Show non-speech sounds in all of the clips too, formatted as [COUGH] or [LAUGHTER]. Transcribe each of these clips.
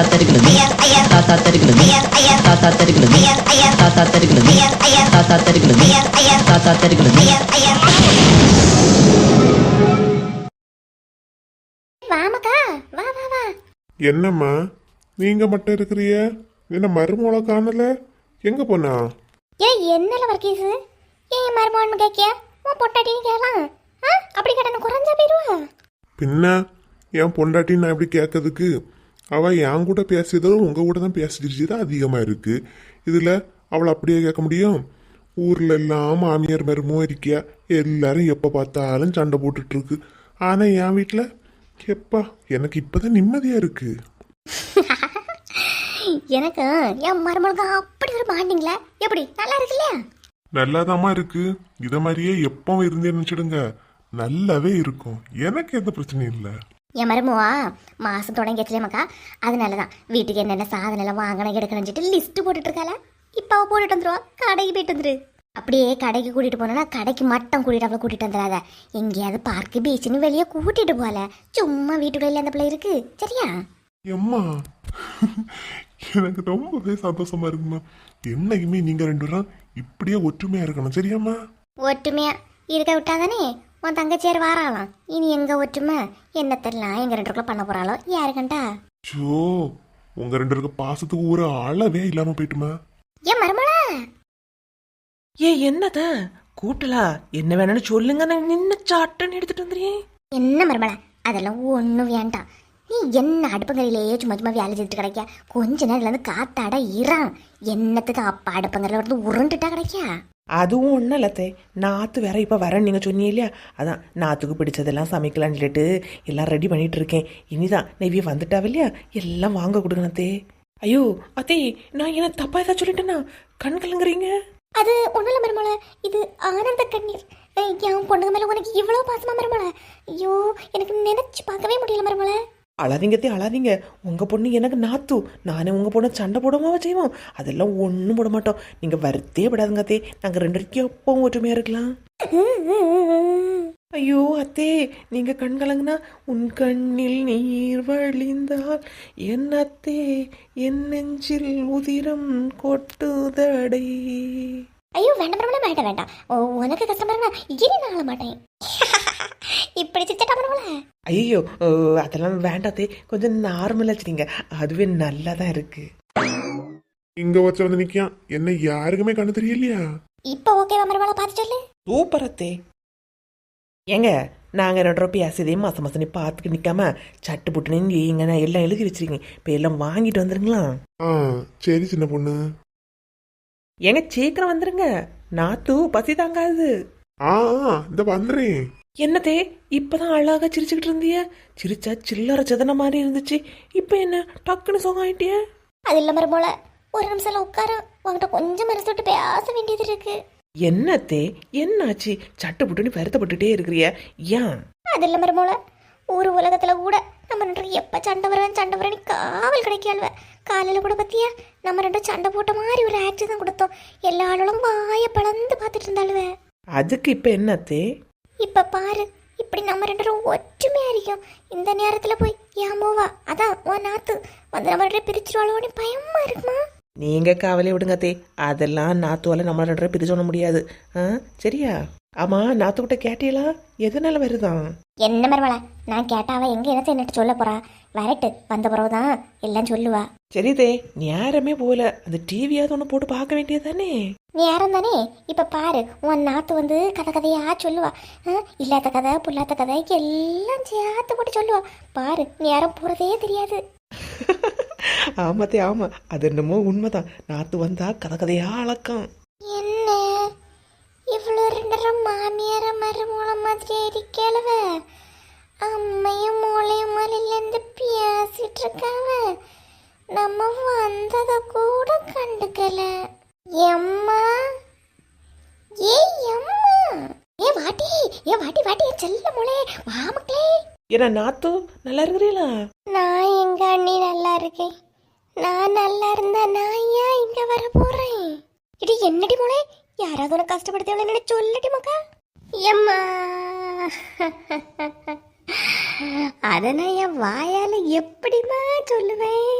தாத்தா தருகிறது தாத்தா தருகிறது தாத்தா தருகிறது தாத்தா தருகிறது தாத்தா தருகிறது தாத்தா தருகிறது வாமக்கா வா வா வா. என்னம்மா நீங்க மட்டும் இருக்கிறிய என்ன மருமோளை காணல? எங்க போனா? ஏன் என்னல வர்க்கீஸு ஏன் மருமகன் கேக்கியா உன் பொட்டாட்டின்னு கேட்கலாம். ஆ? அப்படி கேட்டா குறைஞ்சா போயிடுவா? பின்ன என் பொண்டாட்டி நான் எப்படி கேட்கறதுக்கு அவ என் கூட பேசியதும் உங்க கூட தான் பேசிட்டு தான் அதிகமா இருக்கு. இதுல அவளை அப்படியே கேட்க முடியும்? ஊர்ல எல்லாம் மாமியார் மருமோ இருக்கியா? எல்லாரும் எப்ப பார்த்தாலும் சண்டை போட்டுட்டு இருக்கு. ஆனா என் வீட்டுல எப்பா எனக்கு இப்பதான் நிம்மதியா இருக்கு. [LAUGHS] எனக்கு என் மருமகளுக்கு அப்படி ஒரு பாண்டிங்களா எப்படி நல்லா இருக்கு இல்லையா? நல்லாதாம்மா இருக்கு. இத மாதிரியே எப்பவும் இருந்தே நினைச்சிடுங்க. நல்லாவே இருக்கும். எனக்கு எந்த பிரச்சனையும் இல்லை. என் மருமவா மாசம் தொடங்கிடுச்சுலேமாக்கா அதனால தான் வீட்டுக்கு என்னென்ன சாதனை எல்லாம் வாங்கணும் எடுக்கணும்னு லிஸ்ட் போட்டுட்டு இருக்காள இப்போ போட்டுட்டு வந்துருவா. கடைக்கு போயிட்டு வந்துரு. அப்படியே கடைக்கு கூட்டிட்டு போனா கடைக்கு மட்டும் கூட்டிட்டு அவளை கூட்டிட்டு வந்துடாத எங்கேயாவது பார்க்கு பீச்சுன்னு வெளியே கூட்டிட்டு போல சும்மா வீட்டுக்குள்ள அந்த பிள்ளை இருக்கு. சரியா? எம்மா. எனக்கு ரொம்பவே சந்தோஷமா இருக்குமா. என்னைக்குமே நீங்க ரெண்டு பேரும் இப்படியே ஒற்றுமையா இருக்கணும். சரியாம்மா? ஒற்றுமையா இருக்க விட்டாதானே? உன் தங்கச்சியார் வாராளாம். இனி எங்க ஒற்றுமை? என்னத்தெல்லாம் எங்க ரெண்டு பேருக்குள்ள பண்ண போறாளோ? யாரு கண்டா? ஷோ உங்க ரெண்டு பேருக்கு பாசத்துக்கு ஒரு அளவே இல்லாம போயிட்டுமா. ஏன் மருமலா ஏ என்னத? கூட்டலா என்ன வேணும்னு சொல்லுங்க நான் நின்று சாட்டுன்னு எடுத்துட்டு வந்துடுறேன் என்ன மருமலா அதெல்லாம் ஒன்றும் வேண்டாம். நீ என்ன அடுப்பங்கரையிலேயே சும்மா சும்மா வேலை செஞ்சுட்டு கிடைக்க கொஞ்ச நேரம்ல இருந்து காத்தாட இறான். என்னத்துக்கு அப்பா அடுப்பங்கரையில வந்து உருண்டுட்டா கிடைக்கா அதுவும் ஒன்றும் இல்லத்தே நாற்று வேற இப்போ வரேன் நீங்கள் சொன்னீங்க இல்லையா? அதான் நாற்றுக்கு பிடிச்சதெல்லாம் சமைக்கலாம்னு சொல்லிட்டு எல்லாம் ரெடி பண்ணிட்டு இருக்கேன். இனிதான் நெவிய வந்துட்டாவ இல்லையா? எல்லாம் வாங்க கொடுங்கண்ணத்தே ஐயோ அத்தே நான் என்ன தப்பா ஏதாவது சொல்லிட்டேன்னா கண் கலங்குறீங்க? அது ஒன்றும் இல்லை மருமலா இது ஆனந்த கண்ணீர். என் பொண்ணுங்க மேல உனக்கு இவ்வளோ பாசமா மருமலா ஐயோ எனக்கு நினைச்சு பார்க்கவே முடியல மருமலா அழாதீங்கத்தே அழாதீங்க. உங்கள் பொண்ணு எனக்கு நாத்து. நானே உங்கள் பொண்ணை சண்டை போடமாவா செய்வோம்? அதெல்லாம் ஒன்றும் போட மாட்டோம். நீங்கள் வருத்தே விடாதுங்கத்தே அத்தே நாங்கள் ரெண்டு பேருக்கும் எப்பவும் ஒற்றுமையாக இருக்கலாம். ஐயோ அத்தே. நீங்கள் கண் கலங்குனா உன் கண்ணில் நீர் வழிந்தால் என் அத்தே என் நெஞ்சில் உதிரம் கொட்டுதடை. ஐயோ வேண்டாம் வேண்டாம் வேண்டாம் ஓ, உனக்கு கஷ்டமா இருந்தா இனி நான் மாட்டேன். [LAUGHS] இப்படி மருமலா ஐயோ அதெல்லாம் வேண்டாத்தே. கொஞ்சம் நார்மலா வச்சுருங்க அதுவே நல்லா தான் இருக்கு. இங்க வச்சு வந்து நிக்கான் என்ன யாருக்குமே கண்ணு தெரியலையா? இப்போ ஓகேவா பார்த்து சொல்லு. சூப்பர் அத்தே. ஏங்க நாங்கள் ரெண்டு ரூபா பேசுதே மாசம் மாசம் நீ பார்த்துட்டு நிற்காம சட்டு புட்டுன்னு இங்க நான் எல்லாம் எழுதி வச்சிருக்கீங்க. இப்போ எல்லாம் வாங்கிட்டு வந்துருங்களா? ஆ சரி சின்ன பொண்ணு. ஏங்க சீக்கிரம் வந்துருங்க. நாத்து பசி தாங்காது. ஆ ஆ, இந்த வந்துறேன். என்னதே இப்பதான் அழகா சிரிச்சுக்கிட்டு இருந்திய? சிரிச்சா சில்லற சதன மாதிரி இருந்துச்சு. இப்போ என்ன டக்குன்னு சுகம் ஆயிட்டிய? அது இல்ல மருமோல ஒரு நிமிஷம் உட்கார. உங்ககிட்ட கொஞ்சம் மனசு விட்டு பேச வேண்டியது இருக்கு. என்னத்தே என்னாச்சு? சட்டு புட்டுன்னு வருத்தப்பட்டுட்டே இருக்கிறிய. ஏன்? அது இல்ல மருமோல ஒரு உலகத்துல கூட நம்ம ரெண்டு எப்ப சண்டை வரேன் சண்டை வரேன்னு காவல் கிடைக்கல்வ காலையில கூட பத்தியா நம்ம ரெண்டும் சண்டை போட்ட மாதிரி ஒரு ஆக்ட் தான் கொடுத்தோம். எல்லா ஆளும் வாய பழந்து பார்த்துட்டு இருந்தாளுவ. அதுக்கு இப்ப என்னத்தே? இப்ப பாரு இப்படி நம்ம ரெண்டு பேரும் ஒற்றுமையா இருக்கோம். இந்த நேரத்துல போய் ஏமோவா அதான் உன் நாத்து. வந்து நம்ம ரெண்டு பிரிச்சிருவாளோன்னு பயமா இருக்குமா? நீங்க கவலை விடுங்கத்தே அதெல்லாம் நாத்துவால நம்ம ரெண்டு பேரும் பிரிச்சு முடியாது. ஆ சரியா? ஆமா நாத்துக்கிட்ட கேட்டீங்களா? எதனால வருதான் என்ன மருமலா நான் கேட்டா அவ எங்க என்னத்தை என்னட்டு சொல்ல போறா? வரட்டு வந்த பிறகுதான் எல்லாம் சொல்லுவா. சரிதே நேரமே போல அந்த டிவியாவது ஒன்று போட்டு பார்க்க வேண்டியது தானே நீ யாரும் தானே? இப்ப பாரு உன் நாத்து வந்து கதை கதையா சொல்லுவா. இல்லாத கதை புல்லாத கதை எல்லாம் சேர்த்து போட்டு சொல்லுவா. பாரு நீ யாரும் போறதே தெரியாது. [LAUGHS] ஆமாத்தே ஆமா. அது என்னமோ உண்மைதான். நாத்து வந்தா கதை கதையா அளக்கம். என்ன? இவ்வளோ ரெண்டரை மாமியார மருமூல மாதிரி இருக்கலவ அம்மையும் மூளையும் மலையிலேருந்து பேசிட்டு இருக்காவ? நம்ம வந்ததை கூட கண்டுக்கல. எம்மா? ஏ எம்மா? ஏ வாட்டி ஏ வாட்டி வாட்டி என் செல்ல மூளை வா மக்களே. ஏன்னா நாத்து நல்லா இருக்கிறீங்களா நான் எங்க அண்ணி நல்லா இருக்கேன். நான் நல்லா இருந்தா நான் ஏன் இங்க வர போறேன்? இடி என்னடி மோளே? யாராவது உனக்கு கஷ்டப்படுத்தவளை நினைச்சு சொல்லடி மக்கா? எம்மா. அதை நான் என் வாயால எப்படிமா சொல்லுவேன்?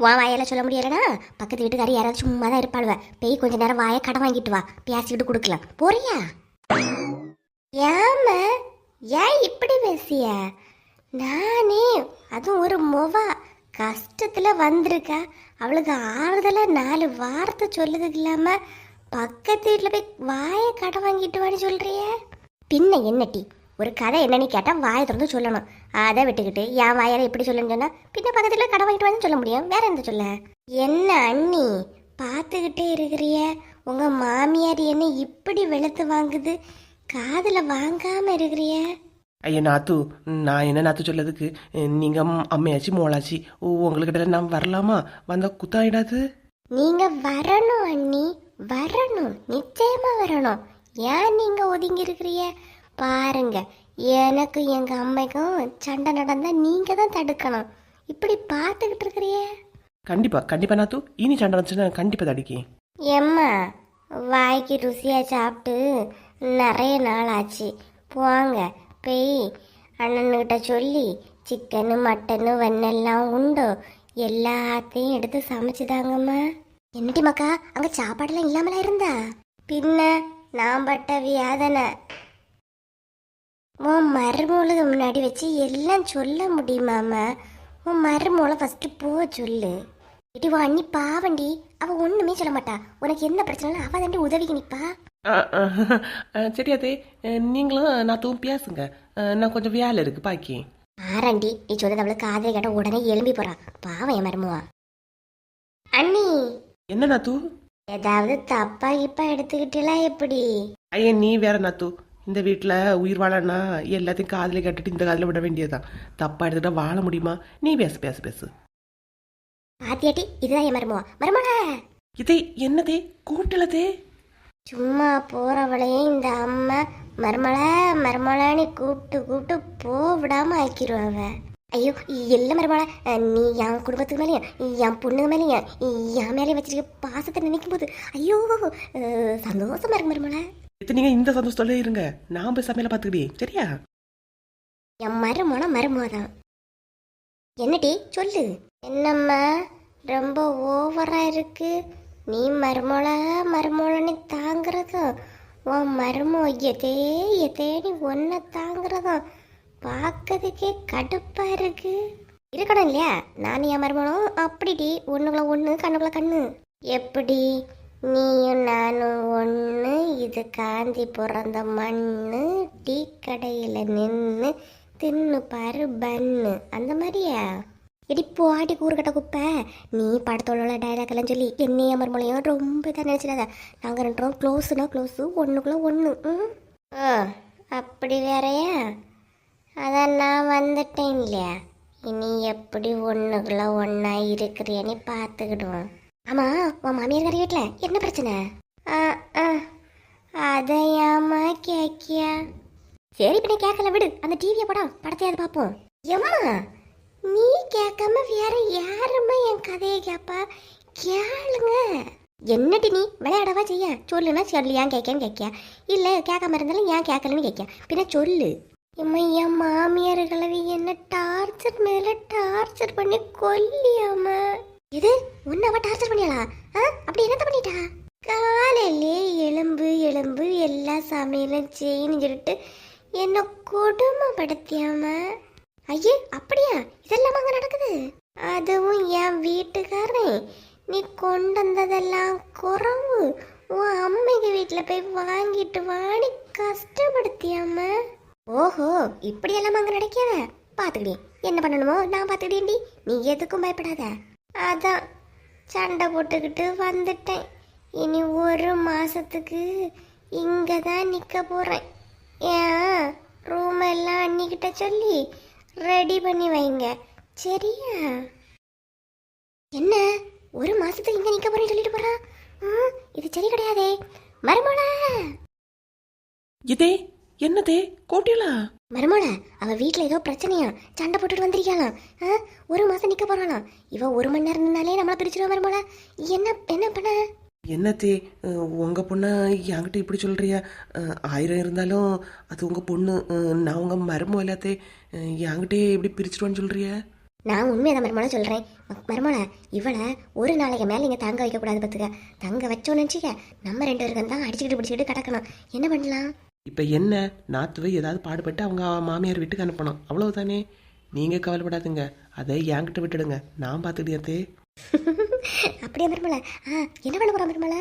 வா வாயால் சொல்ல முடியலனா பக்கத்து வீட்டுக்காரி யாராவது சும்மா தான் இருப்பாளுவ. பேய் கொஞ்ச நேரம் வாயை கடன் வாங்கிட்டு வா. பேசிக்கிட்டு கொடுக்கலாம். போறியா? ஏம ஏன் இப்படி பேசிய? நானே அதுவும் ஒரு மொவா. கஷ்டத்துல வந்திருக்கா. அவளுக்கு ஆறுதலா நாலு வார்த்தை சொல்லுது இல்லாம பக்கத்து வீட்டுல போய் வாயை கடன் வாங்கிட்டு வான்னு சொல்றிய? பின்ன என்னட்டி ஒரு கதை என்னன்னு கேட்டா வாயை திறந்து சொல்லணும். அதை விட்டுக்கிட்டு என் வாயால எப்படி சொல்லணும்னு சொன்னா பின்ன பக்கத்துல கடன் வாங்கிட்டு வந்து சொல்ல முடியும். வேற எந்த சொல்ல? என்ன அண்ணி பார்த்துக்கிட்டே இருக்கிறிய? உங்க மாமியார் என்ன இப்படி வெளுத்து வாங்குது? காதுல வாங்காம இருக்கிறிய? ஐயா நாத்து நான் என்ன நாத்து சொல்லதுக்கு? நீங்க ம், அம்மையாச்சி மோளாச்சி உங்ககிட்ட நான் வரலாமா? வந்தா குத்தாயிடாது. நீங்க வரணும் அண்ணி. வரணும். நிச்சயமா வரணும். ஏன் நீங்க ஒதுங்கி இருக்கிறிய? பாருங்க. எனக்கு எங்க அம்மைக்கும் சண்டை நடந்தா நீங்க தான் தடுக்கணும். இப்படி பார்த்துக்கிட்டு இருக்கிறிய. கண்டிப்பா கண்டிப்பா நாத்து. இனி சண்டை வந்துச்சுன்னா கண்டிப்பா தடிக்கி எம்மா வாய்க்கு ருசியாக சாப்பிட்டு நிறைய நாள் ஆச்சு. போங்க போய். அண்ணன்கிட்ட சொல்லி சிக்கனு மட்டனு வெண்ணெல்லாம் உண்டு? எல்லாத்தையும் எடுத்து சமைச்சு தாங்கம்மா. என்னடி மக்கா அங்கே சாப்பாடெல்லாம் இல்லாமலா இருந்தா? பின்ன நான் பட்ட வியாதனை. உன் மருமூளுக்கு முன்னாடி வச்சு எல்லாம் சொல்ல முடியுமாம்மா உன் மருமூளை ஃபஸ்ட்டு போ சொல்லு. இடி வா அண்ணி பாவண்டி. அவ ஒண்ணுமே சொல்ல மாட்டா. உனக்கு என்ன பிரச்சனை அவ தாண்டி உதவிக்கு நிப்பா. சரி அதே நீங்களும் நாத்துவும் பேசுங்க. ஆ, நான் கொஞ்சம் வேலை இருக்கு பாக்கி. ஆரண்டி நீ சொல்றது அவளுக்கு காதலை கேட்ட உடனே எழும்பி போறா. பாவம் என் மருமவா. அண்ணி! என்ன நாத்து? ஏதாவது தப்பா இப்ப எடுத்துக்கிட்டா எப்படி? ஐயா நீ வேற நாத்து. இந்த வீட்டில் உயிர் வாழனா எல்லாத்தையும் காதில் கேட்டுட்டு இந்த காதில் விட வேண்டியதுதான் தப்பா எடுத்துட்டா வாழ முடியுமா? நீ பேசு பேசு பேசு. பாத்தியாட்டி இதுதான் என் மருமவா. மருமகள! இதே என்னதே? கூப்பிட்டலதே சும்மா போறவளையே இந்த அம்மா. மருமல மருமலான்னு கூப்பிட்டு கூப்பிட்டு போ விடாம ஆக்கிடுவாவ ஐயோ இல்ல மருமல நீ என் குடும்பத்துக்கு மேலேயும் என் பொண்ணுக்கு மேலேயும் என் மேலே வச்சிருக்க பாசத்தை நினைக்கும் போது ஐயோ சந்தோஷமா இருக்கு மருமல இது நீங்க இந்த சந்தோஷத்தோட இருங்க. நான் போய் சமையல பார்த்துக்கிட்டே சரியா? என் மருமோனா மருமோதான் என்னடி சொல்லு. என்னம்மா ரொம்ப ஓவரா இருக்கு. நீ மருமல மருமோளன்னு தாங்குறதும் உன் மருமோ எதே எதேனி ஒன்ன தாங்குறதும் பார்க்கறதுக்கே கடுப்பா இருக்கு. இருக்கணும் இல்லையா? நான் என் மருமனும் அப்படிடி ஒண்ணுக்குள்ள ஒண்ணு கண்ணுக்குள்ள கண்ணு. எப்படி நீயும் நானும் ஒன்று இது காந்தி பிறந்த மண்ணு டீ கடையில் நின்று தின்னு பாரு பன்னு அந்த மாதிரியா? இடி போடி கூறுகட்ட குப்பை. நீ படத்தோட டைலாக் எல்லாம் சொல்லி என்னைய மறுமொழியும் ரொம்ப இதாக நினச்சிடாத நாங்கள் ரெண்டும் க்ளோஸுனா க்ளோஸு ஒன்றுக்குள்ள ஒன்று ம்? ஓ அப்படி வேறயா? அதான் நான் வந்துட்டேன் இல்லையா இனி எப்படி ஒன்றுக்குள்ள ஒன்றா இருக்கிறேன்னு பார்த்துக்கிடுவோம். ஆமா உன் மாமியார் கறி வீட்டில் என்ன பிரச்சனை? ஆ, ஆ, அதையாமா கேக்கியா? சரி பின்ன கேட்கல விடு. அந்த டிவியை படம் படத்தையாவது பார்ப்போம் எம்மா நீ கேட்காம வேற யாருமே என் கதையை கேட்பா கேளுங்க. என்னடி நீ? விளையாடவா செய்ய? சொல்லுனா சொல்லு ஏன் கேட்கன்னு கேட்கியா இல்லை கேட்காம இருந்தாலும் ஏன் கேட்கலன்னு கேட்கியா பின்ன சொல்லு. எம்மா என் மாமியார் கிழவி என்ன டார்ச்சர் மேலே டார்ச்சர் பண்ணி கொல்லியாமா இது உன்னை அவ டார்ச்சர் பண்ணியாளா? ஆ? அப்படி என்னத்த பண்ணிட்டா? காலையிலே எலும்பு எலும்பு எல்லா சமையலும் செய்யணும்னு சொல்லிட்டு என்ன கொடுமைப்படுத்தியாம. ஐயே அப்படியா? இதெல்லாம் அங்க நடக்குது. அதுவும் என் வீட்டுக்காரன். நீ கொண்டு வந்ததெல்லாம் குறவு. உன் அம்மைக்கு வீட்டில் போய் வாங்கிட்டு வாடி கஷ்டப்படுத்தியாம. ஓஹோ இப்படியெல்லாம் அங்க நடக்காத பார்த்துக்கிடி என்ன பண்ணணுமோ நான் பார்த்துக்கிட்டேன்டி நீ எதுக்கும் பயப்படாத. அதான் சண்டை போட்டுக்கிட்டு வந்துட்டேன். இனி ஒரு மாசத்துக்கு இங்க தான் நிக்க போறேன். ஏன்? ரூம் எல்லாம் அண்ணிக்கிட்ட சொல்லி ரெடி பண்ணி வைங்க. சரியா? என்ன? ஒரு மாசத்துக்கு இங்க நிக்க போறேன்னு சொல்லிட்டு போறா? இது சரி கிடையாதே. மருமோளா இதே என்னதே? கூட்டியலா மருமோள அவ வீட்ல ஏதோ பிரச்சனையா? சண்டை போட்டுட்டு வந்திருக்காளாம். ஒரு மாசம் நிக்க போறாளாம். இவ ஒரு மணி நேரம் நின்னாலே நம்மள பிரிச்சிருவா மருமோள. என்ன என்ன பண்ண? என்னத்தே அஹ், உங்க பொண்ணை என்கிட்ட இப்படி சொல்றியா? அஹ், ஆயிரம் இருந்தாலும் அது உங்க பொண்ணு. நான் உங்க மருமோ எல்லாத்தே என்கிட்டே இப்படி பிரிச்சிருவான்னு சொல்றியா? நான் உண்மையை மருமலை சொல்கிறேன் மருமலை இவளை ஒரு நாளைக்கு மேலே இங்கே தங்க வைக்கக்கூடாது பார்த்துக்க தங்க வச்சோன்னு வச்சுக்க நம்ம ரெண்டு பேருக்கும் தான் அடிச்சுக்கிட்டு பிடிச்சிக்கிட்டு கிடக்கணும். என்ன பண்ணலாம்? இப்போ என்ன? நாத்துவை ஏதாவது பாடுபட்டு அவங்க மாமியார் வீட்டுக்கு அனுப்பணும். அவ்வளவுதானே? நீங்கள் கவலைப்படாதுங்க. அதை என்கிட்ட விட்டுடுங்க. நான் பார்த்துக்கிட்டே அப்படியே மருமலை ஆ என்ன பண்ண போகிறா மருமலை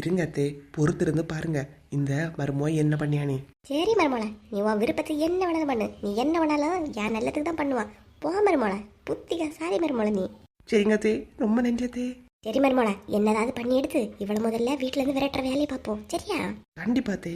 இருங்க அத்தே. பொறுத்திருந்து பாருங்க. இந்த மருமோ என்ன பண்ணியானே சரி மருமலை நீ உன் விருப்பத்தை என்ன வேணாலும் பண்ணு. நீ என்ன வேணாலும் என் நல்லதுக்கு தான் பண்ணுவான் போ மருமலை புத்திக சாரி மருமலை நீ. சரிங்க அத்தே. ரொம்ப நன்றி அத்தே. சரி மருமலை என்னதாவது பண்ணி எடுத்து இவ்வளவு முதல்ல வீட்டுல இருந்து விரட்டுற வேலையை பார்ப்போம். சரியா? கண்டிப்பா அத்தே.